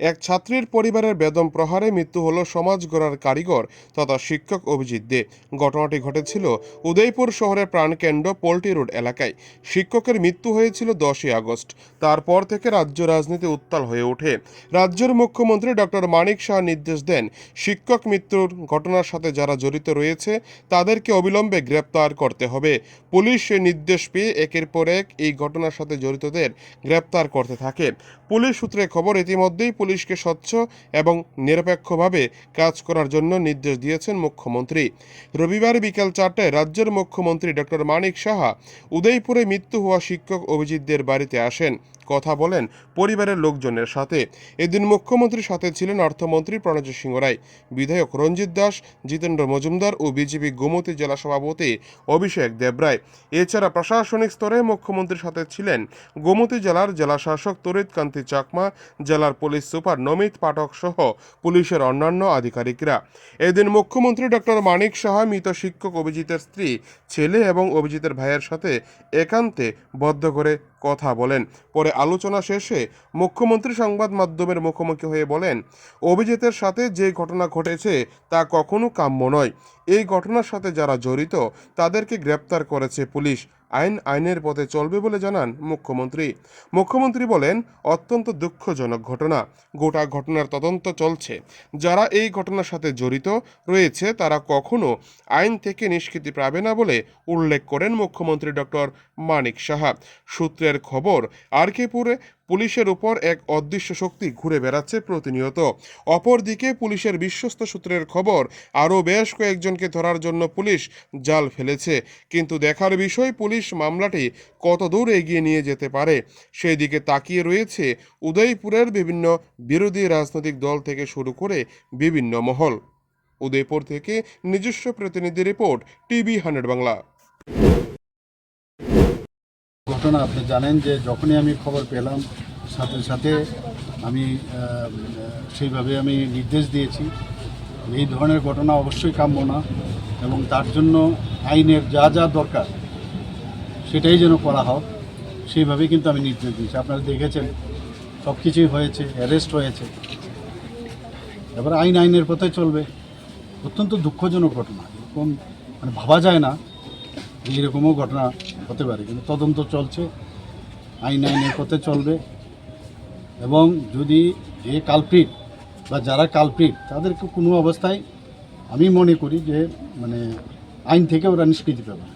এক ছাত্রীর পরিবারের বেদম প্রহারে মৃত্যু হল সমাজ গড়ার কারিগর তথা শিক্ষক অভিজিৎ দে। ঘটনাটি ঘটেছিল উদয়পুর শহরের প্রাণকেন্দ্র পোল্ট্রি রোড এলাকায়। শিক্ষকের মৃত্যু হয়েছিল দশই আগস্ট। তারপর থেকে রাজ্য রাজনীতি উত্তাল হয়ে ওঠে। রাজ্যের মুখ্যমন্ত্রী ডক্টর মানিক শাহ নির্দেশ দেন শিক্ষক মৃত্যুর ঘটনার সাথে যারা জড়িত রয়েছে, তাদেরকে অবিলম্বে গ্রেপ্তার করতে হবে। পুলিশ সে নির্দেশ পেয়ে একের পর এক এই ঘটনার সাথে জড়িতদের গ্রেপ্তার করতে থাকে। পুলিশ সূত্রে খবর, ইতিমধ্যেই পুলিশকে স্বচ্ছ এবং নিরপেক্ষভাবে কাজ করার জন্য নির্দেশ দিয়েছেন মুখ্যমন্ত্রী। রবিবার বিকেল চারটায় রাজ্যের মুখ্যমন্ত্রী ডক্টর মানিক সাহা উদয়পুরে মৃত্যু হওয়া শিক্ষক অভিজিৎদের বাড়িতে আসেন। কথা বলেন পরিবারের লোকজনের সাথে। এদিন মুখ্যমন্ত্রীর সাথে ছিলেন অর্থমন্ত্রী প্রণজ সিংহ রায়। বিধায়ক রঞ্জিত দাস, জিতেন্দ্র মজুমদার ও বিজেপি গোমতী জেলা সভাপতি অভিষেক দেবরায় এছাড়া প্রশাসনিক স্তরে মুখ্যমন্ত্রীর সাথে ছিলেন গোমতী জেলার জেলা শাসক তরিত কান্তি চাকমা, জেলার পুলিশ সুপার নমিত পাঠক সহ পুলিশের অন্যান্য আধিকারিকরা। এদিন মুখ্যমন্ত্রী ডক্টর মানিক সাহা, মৃত শিক্ষক অভিজিতের স্ত্রী, ছেলে এবং অভিজিতের ভাইয়ের সাথে একান্তে বদ্ধ করে কথা বলেন। পরে আলোচনা শেষে মুখ্যমন্ত্রী সংবাদ মাধ্যমের মুখোমুখি হয়ে বলেন, অভিজিতের সাথে যে ঘটনা ঘটেছে তা কখনো কাম্য নয়। এই ঘটনার সাথে যারা জড়িত, তাদেরকে গ্রেপ্তার করেছে পুলিশ। আইন আইনের পথে চলবে বলে জানান মুখ্যমন্ত্রী। মুখ্যমন্ত্রী বলেন, অত্যন্ত দুঃখজনক ঘটনা। গোটা ঘটনার তদন্ত চলছে। যারা এই ঘটনার সাথে জড়িত রয়েছে, তারা কখনো আইন থেকে নিষ্কৃতি পাবে না বলে উল্লেখ করেন মুখ্যমন্ত্রী ডক্টর মানিক সাহা। সূত্রের খবর আর আরকেপুরে পুলিশের উপর এক অদৃশ্য শক্তি ঘুরে বেড়াচ্ছে প্রতিনিয়ত। অপরদিকে পুলিশের বিশ্বস্ত সূত্রের খবর, আরও বেশ কয়েকজনকে ধরার জন্য পুলিশ জাল ফেলেছে। কিন্তু দেখার বিষয়, পুলিশ মামলাটি কত দূর এগিয়ে নিয়ে যেতে পারে সেই দিকে তাকিয়ে রয়েছে উদয়পুরের বিভিন্ন বিরোধী রাজনৈতিক দল থেকে শুরু করে বিভিন্ন মহল। উদয়পুর থেকে নিজস্ব প্রতিনিধি রিপোর্ট, টিভি হান্ড্রেড বাংলা। ঘটনা, আপনি জানেন যে যখনই আমি খবর পেলাম, সাথে সাথে আমি সেইভাবে আমি নির্দেশ দিয়েছি। এই ধরনের ঘটনা অবশ্যই কাম্য না এবং তার জন্য আইনের যা যা দরকার, সেটাই যেন করা হোক সেইভাবে কিন্তু আমি নির্দেশ দিয়েছি। আপনারা দেখেছেন, সব কিছুই হয়েছে, অ্যারেস্ট হয়েছে। এবার আইন আইনের পথে চলবে, অত্যন্ত দুঃখজনক ঘটনা। এরকম মানে ভাবা যায় না যে এরকমও ঘটনা হতে পারে, কিন্তু তদন্ত চলছে, আইন আইনের পথে চলবে এবং যদি যে কালপ্রিট বা যারা কালপ্রিট, তাদেরকে কোনো অবস্থায় আমি মনে করি যে মানে আইন থেকে ওরা নিষ্কৃতি পাবে।